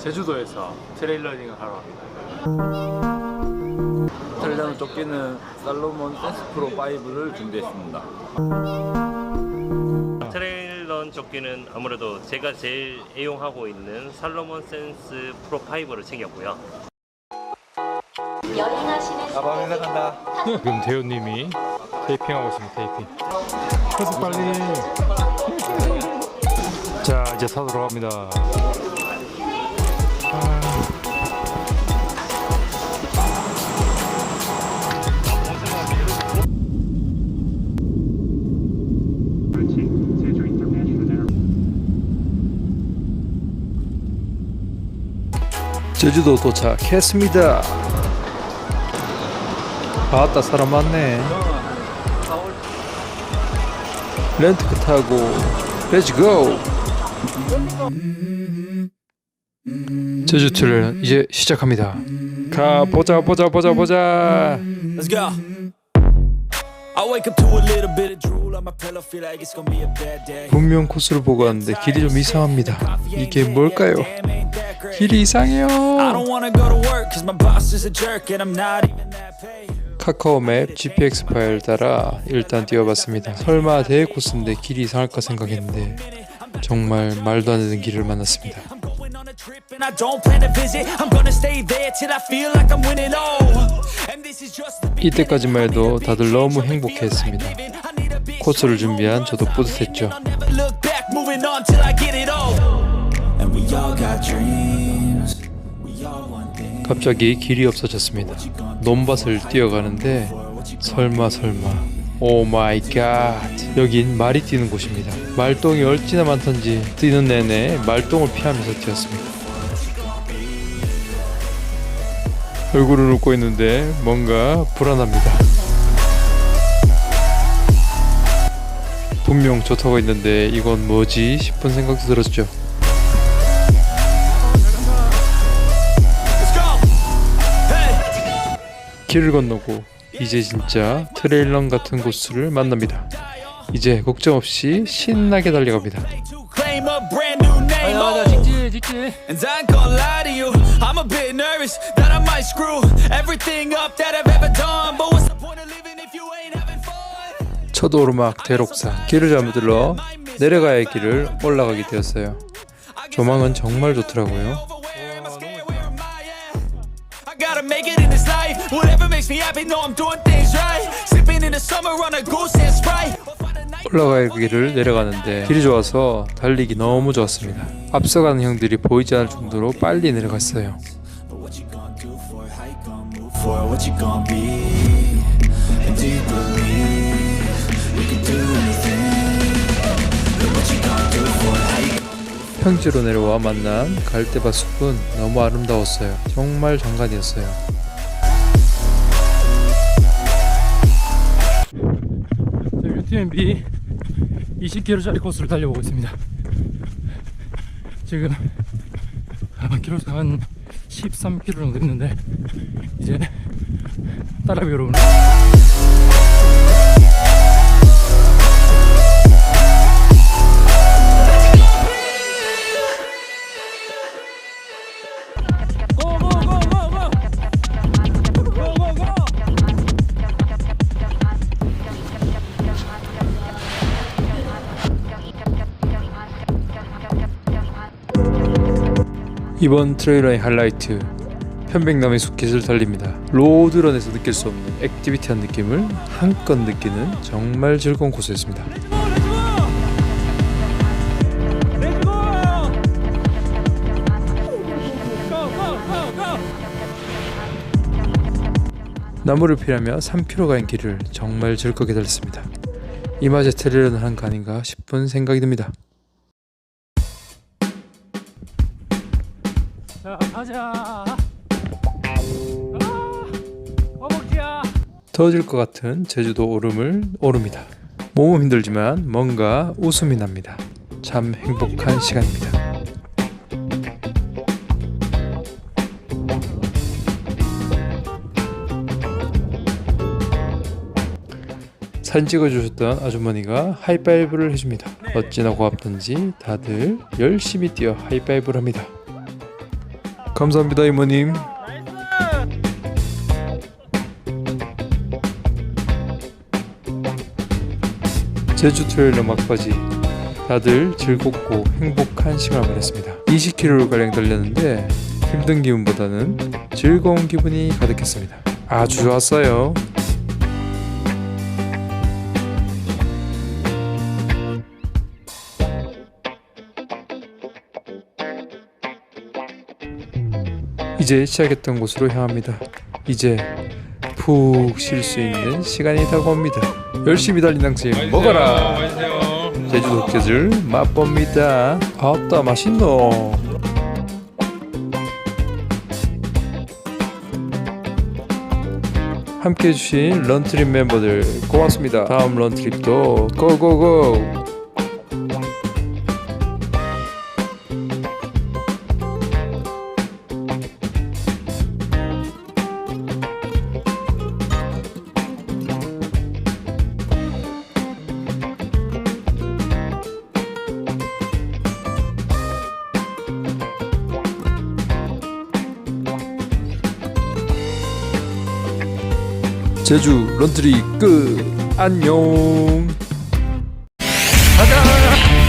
제주도에서 트레일러닝을 하러 갑니다. 트레일러는 쫓기는 살로몬 센스 프로 5를 준비했습니다. 트레일런 조끼는 아무래도 제가 제일 애용하고 있는 살로몬 센스 프로 5를 챙겼고요. 여행하시는 가방에 간다. 지금 대호님이 테이핑하고 있습니다. 테이핑. 계속 빨리. 자 이제 사도록 합니다. 제주도 도착했습니다. 아따 사람 많네. 렌트카 타고 렛츠고. 제주 트레일 이제 시작합니다. 가 보자 보자 보자 보자. Let's go. I wake up to a little bit of drool on my pillow, feel like it's gonna be a bad day. 분명 코스를 보고 왔는데 길이 좀 이상합니다. 이게 뭘까요? 길이 이상해요. I don't wanna go to work cause my boss is a jerk and I'm not even that paid. 카카오 맵 GPX 파일 따라 일단 뛰어봤습니다. 설마 대회 코스인데 길이 이상할까 생각했는데 정말 말도 안 되는 길을 만났습니다. And I don't plan to visit. I'm gonna stay there till I feel like I'm winning. Oh, and this is just the 이때까지만 해도 다들 너무 big 코스를 준비한 저도 뿌듯했죠. Look back, moving on till I get it all. And we all got dreams. We all want things. 갑자기 길이 없어졌습니다. 논밭을 뛰어가는데 설마 설마 오 마이 갓 여긴 말이 뛰는 곳입니다. 말똥이 얼마나 많던지 뛰는 내내 말똥을 피하면서 뛰었습니다. 얼굴을 웃고 있는데 뭔가 불안합니다. 분명 좋다고 했는데 이건 뭐지 싶은 생각도 들었죠. 길을 건너고 이제 진짜 트레일런 같은 곳을 만납니다. 이제 걱정 없이 신나게 달려갑니다. Oh. And I ain't gonna lie to you, I'm a bit nervous that I might screw everything up that I've ever done. But what's the point of living if you ain't having fun? 첫 오르막 대록산 길을 잘못 들러 내려가야 할 길을 올라가게 되었어요. 조망은 정말 좋더라고요. Gotta make it in this life. Whatever makes me happy, know I'm doing things right. Sipping in the summer on a goose and sprite. 할 길을 내려가는데 길이 좋아서 달리기 너무 좋았습니다. 앞서가는 형들이 보이지 않을 정도로 빨리 내려갔어요. 평지로 내려와 만난 갈대밭 숲은 너무 아름다웠어요. 정말 정간이었어요. 지금 UTMB 20km짜리 코스를 달려보고 있습니다. 지금 한 13km 정도 됐는데 이제 따라비 여러분 이번 트레일러의 하이라이트 편백남의 숲깃을 달립니다. 로드런에서 느낄 수 없는 액티비티한 느낌을 한껏 느끼는 정말 즐거운 코스였습니다. 나무를 피하며 3km 가인 길을 정말 즐겁게 달렸습니다. 이 맛에 트레일러는 한거 아닌가 싶은 생각이 듭니다. 자 가자. 더워질 것 같은 제주도 오름을 오릅니다. 몸은 힘들지만 뭔가 웃음이 납니다. 참 행복한 시간입니다. 사진 찍어주셨던 아주머니가 하이파이브를 해줍니다. 어찌나 고맙던지 다들 열심히 뛰어 하이파이브를 합니다. 감사합니다 이모님. 제주 트레일러 막바지 다들 즐겁고 행복한 시간을 보냈습니다. 20km가량 달렸는데 힘든 기분보다는 즐거운 기분이 가득했습니다. 아주 좋았어요. 이제 시작했던 곳으로 향합니다. 이제 푹 쉴 수 있는 시간이 다가옵니다. 열심히 달린 당신 먹어라. 제주도 흑돼지를 맛봅니다. 아따 맛있노. 함께 해주신 런트립 멤버들 고맙습니다. 다음 런트립도 고고고. 제주 런트리 끝. 안녕. 가자